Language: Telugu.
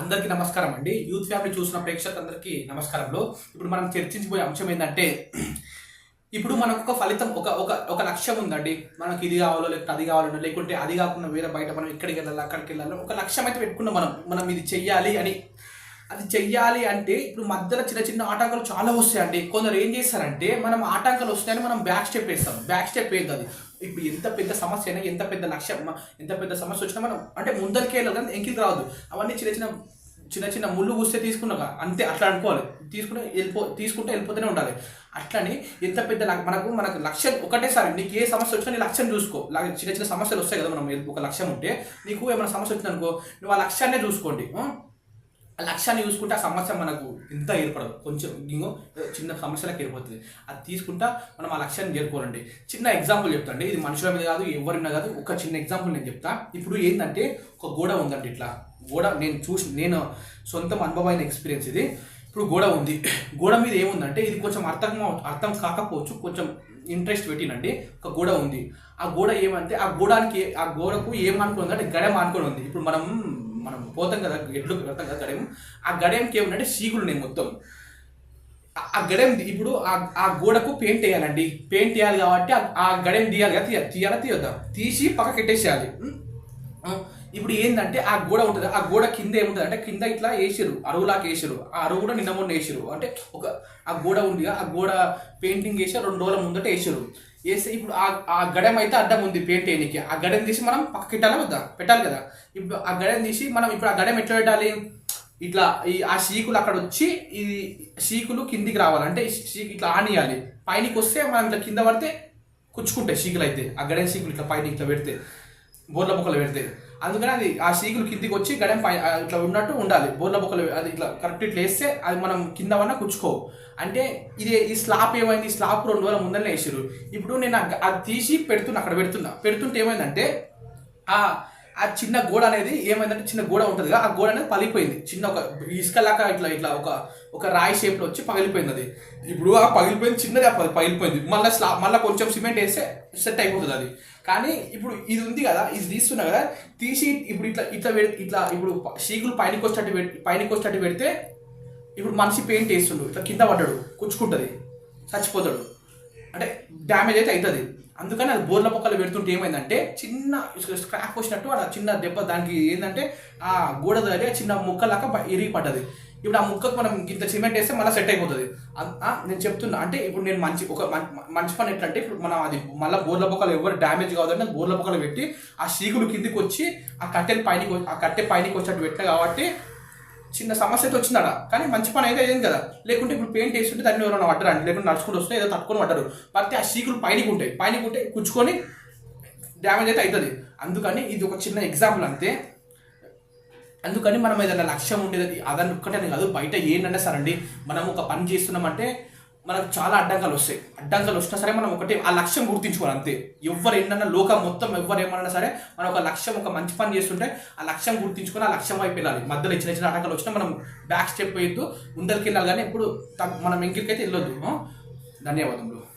అందరికీ నమస్కారం అండి. యూత్ ఫ్యామిలీ చూసిన ప్రేక్షకులందరికీ నమస్కారంలో. ఇప్పుడు మనం చర్చించబోయే అంశం ఏంటంటే ఇప్పుడు మనకు ఒక ఫలితం ఒక ఒక ఒక లక్ష్యం ఉందండి. మనకి ఇది కావాలో లేకపోతే అది కావాలో లేకుంటే అది కాకుండా వేరే బయట మనం ఇక్కడికి వెళ్ళాలి అక్కడికి వెళ్ళాలి ఒక లక్ష్యం అయితే పెట్టుకున్నాం మనం. మనం ఇది చెయ్యాలి అని అది చెయ్యాలి అంటే ఇప్పుడు మధ్యలో చిన్న చిన్న ఆటంకాలు చాలా వస్తాయండి. కొందరు ఏం చేస్తారంటే మనం ఆటంకాలు వస్తాయని మనం బ్యాక్ స్టెప్ వేస్తాం. బ్యాక్ స్టెప్ వేయద్దు అది? ఇప్పుడు ఎంత పెద్ద సమస్య అయినా ఎంత పెద్ద లక్ష్యం ఎంత పెద్ద సమస్య వచ్చినా మనం అంటే ముందరికి వెళ్ళాలి కానీ రావద్దు. అవన్నీ చిన్న చిన్న చిన్న చిన్న ముళ్ళు కూస్తే తీసుకున్నాక అంతే అట్లా అనుకోవాలి. తీసుకుని వెళ్ళిపో తీసుకుంటే వెళ్ళిపోతూనే ఉండాలి. అట్లని ఎంత పెద్ద మనకు మనకు లక్ష్యం ఒకటేసారి నీకు ఏ సమస్య వచ్చినా నీ లక్ష్యం చూసుకో. చిన్న చిన్న సమస్యలు వస్తాయి కదా మనం ఒక లక్ష్యం ఉంటే నీకు ఏమైనా సమస్య వచ్చిందనుకో నువ్వు ఆ లక్ష్యాన్నే చూసుకోండి. లక్ష్యాన్ని చూసుకుంటే ఆ సమస్య మనకు ఇంత ఏర్పడదు. కొంచెం ఇంకో చిన్న సమస్యలకు ఏర్పడుతుంది. అది తీసుకుంటా మనం ఆ లక్ష్యాన్ని చేరుకోవాలండి. చిన్న ఎగ్జాంపుల్ చెప్తాండి ఇది మనుషుల మీద కాదు ఎవరి మీద కాదు ఒక చిన్న ఎగ్జాంపుల్ నేను చెప్తా. ఇప్పుడు ఏంటంటే ఒక గోడ ఉందండి ఇట్లా. గోడ నేను చూసి నేను సొంతం అనుభవమైన ఎక్స్పీరియన్స్ ఇది. ఇప్పుడు గోడ ఉంది. గోడ మీద ఏముందంటే ఇది కొంచెం అర్థం అర్థం కాకపోవచ్చు కొంచెం ఇంట్రెస్ట్ పెట్టినండి ఒక గోడ ఉంది. ఆ గోడ ఏమంటే ఆ గోడానికి ఆ గోడకు ఏం అనుకుంది అంటే అనుకుని ఉంది. ఇప్పుడు మనం మనం పోతాం కదా ఎడ్లు పెడతాం కదా గడెం ఆ గడెంకి ఏముందంటే సీగులు నేను మొత్తం. ఆ- ఆ ఇప్పుడు ఆ గోడకు పెయింట్ వేయాలండి. పెయింట్ వేయాలి కాబట్టి ఆ- ఆ తీయాలి కదా తీయాలి తీయాలా తీయొద్దాం? తీసి పక్కకి పెట్టేసేయాలి ఇప్పుడు ఏంటంటే ఆ గోడ ఉంటుంది. ఆ గోడ కింద ఏముంటుంది? అంటే కింద ఇట్లా వేసిరు అరువులాకి వేసిరు ఆ అరువు కూడా నిన్న మొన్న వేసిరు అంటే ఒక ఆ గోడ ఉంది ఆ గోడ పెయింటింగ్ వేసి రెండు రోజుల ముందట వేసిరు వేస్తే ఇప్పుడు ఆ ఆ గడెం అయితే అడ్డం ఉంది పెయింట్ వేయడానికి ఆ గడెం తీసి మనం పక్కకి పెట్టాలా వద్దా పెట్టాలి కదా. ఇప్పుడు ఆ గడెం తీసి మనం ఇప్పుడు ఆ గడెం ఎట్లా పెట్టాలి? ఇట్లా ఈ ఆ షీకులు అక్కడ వచ్చి ఇది షీకులు కిందికి రావాలి. అంటే ఇట్లా ఆనియాలి. పైనకి వస్తే మనం ఇట్లా కింద పడితే కుచ్చుకుంటాయి షీకులు అయితే. ఆ గడెం షీకులు ఇట్లా పైన ఇట్లా పెడితే బోర్ల బొక్కలు పెడితే. అందుకని అది ఆ సీకులు కిందికి వచ్చి గడెం పై ఇట్లా ఉన్నట్టు ఉండాలి. బోర్ల బొక్కలు అది ఇట్లా కరెక్ట్ ఇట్లా వేస్తే అది మనం కింద వన్న కుచ్చుకో అంటే ఇది ఈ స్లాప్ ఏమైంది? ఈ స్లాప్ రెండు రోజుల ముందరనే వేసారు ఇప్పుడు నేను అది తీసి పెడుతున్నా అక్కడ పెడుతున్నా. పెడుతుంటే ఏమైందంటే ఆ ఆ చిన్న గోడ అనేది ఏమైందంటే చిన్న గోడ ఉంటుంది ఆ గోడ అనేది పగిలిపోయింది. చిన్న ఒక ఇసుకలాగా ఇట్లా ఇట్లా ఒక ఒక రాయి షేప్లో వచ్చి పగిలిపోయింది అది. ఇప్పుడు ఆ పగిలిపోయింది చిన్నది ఆ పగిలిపోయింది. మళ్ళీ స్లా మళ్ళీ కొంచెం సిమెంట్ వేస్తే సెట్ అయిపోతుంది అది. కానీ ఇప్పుడు ఇది ఉంది కదా ఇది తీస్తున్నా కదా తీసి ఇప్పుడు ఇట్లా ఇట్లా పెడి- ఇట్లా ఇప్పుడు ప- షీకులు పైనకి వచ్చేటట్టు పెట్టి పైనకి వచ్చేటట్టు పెడితే ఇప్పుడు మనిషి పెయింట్ వేస్తుండు ఇట్లా కింద పడ్డాడు కుచ్చుకుంటుంది చచ్చిపోతాడు. అంటే డ్యామేజ్ అయితే అవుతుంది అందుకని అది బోర్ల మొక్కలు పెడుతుంటే ఏమైందంటే చిన్న స్క్రాప్ వచ్చినట్టు ఆ చిన్న దెబ్బ దానికి ఏంటంటే ఆ గోడ దగ్గర చిన్న ముక్కలాగా ఇరిగి పడ్డది ఇప్పుడు ఆ ముక్కకు మనం ఇంత సిమెంట్ వేస్తే మళ్ళీ సెట్ అయిపోతుంది. నేను చెప్తున్నా అంటే ఇప్పుడు నేను మంచి ఒక మంచి పని ఎట్లంటే ఇప్పుడు మనం అది మళ్ళీ బోర్ల బొక్కలు ఎవరు డ్యామేజ్ కావద్దంటే బోర్ల బొక్కలు పెట్టి ఆ సీకులు కిందికి వచ్చి ఆ కట్టెలు పైనకి ఆ కట్టె పైనకి వచ్చినట్టు పెట్టిన కాబట్టి చిన్న సమస్య అయితే వచ్చిందట. కానీ మంచి పని అయితే అయింది కదా. లేకుంటే ఇప్పుడు పెయింట్ వేస్తుంటే దాన్ని ఎవరైనా పట్టరండి లేకుంటే నడుచుకుంటూ వస్తే ఏదో తట్టుకొని పట్టరు. పడితే ఆ సీకులు పైనకి ఉంటాయి. పైనకి ఉంటే కుచ్చుకొని డ్యామేజ్ అయితే అవుతుంది అందుకని ఇది ఒక చిన్న ఎగ్జాంపుల్ అంతే. అందుకని మనం ఏదైనా లక్ష్యం ఉండేది అదని ఒక్కటే కాదు. బయట ఏంటంటే సరే అండి మనం ఒక పని చేస్తున్నామంటే మనకు చాలా అడ్డంకాలు వస్తాయి. అడ్డంకాలు వచ్చినా సరే మనం ఒకటి ఆ లక్ష్యం గుర్తించుకోవాలి అంతే. ఎవరు ఏంటన్నా లోకం మొత్తం ఎవరు ఏమన్నా సరే మనం ఒక లక్ష్యం ఒక మంచి పని చేస్తుంటే ఆ లక్ష్యం గుర్తించుకొని ఆ లక్ష్యం వైపు వెళ్ళాలి. మధ్యలో చిన్న చిన్న అడ్డంకాలు వచ్చినా మనం బ్యాక్ స్టెప్ వేయద్దు ముందరికి వెళ్ళాలి. కానీ ఇప్పుడు త- మనం ఇంకెకైతే వెళ్ళొద్దు ధన్యవాదములు.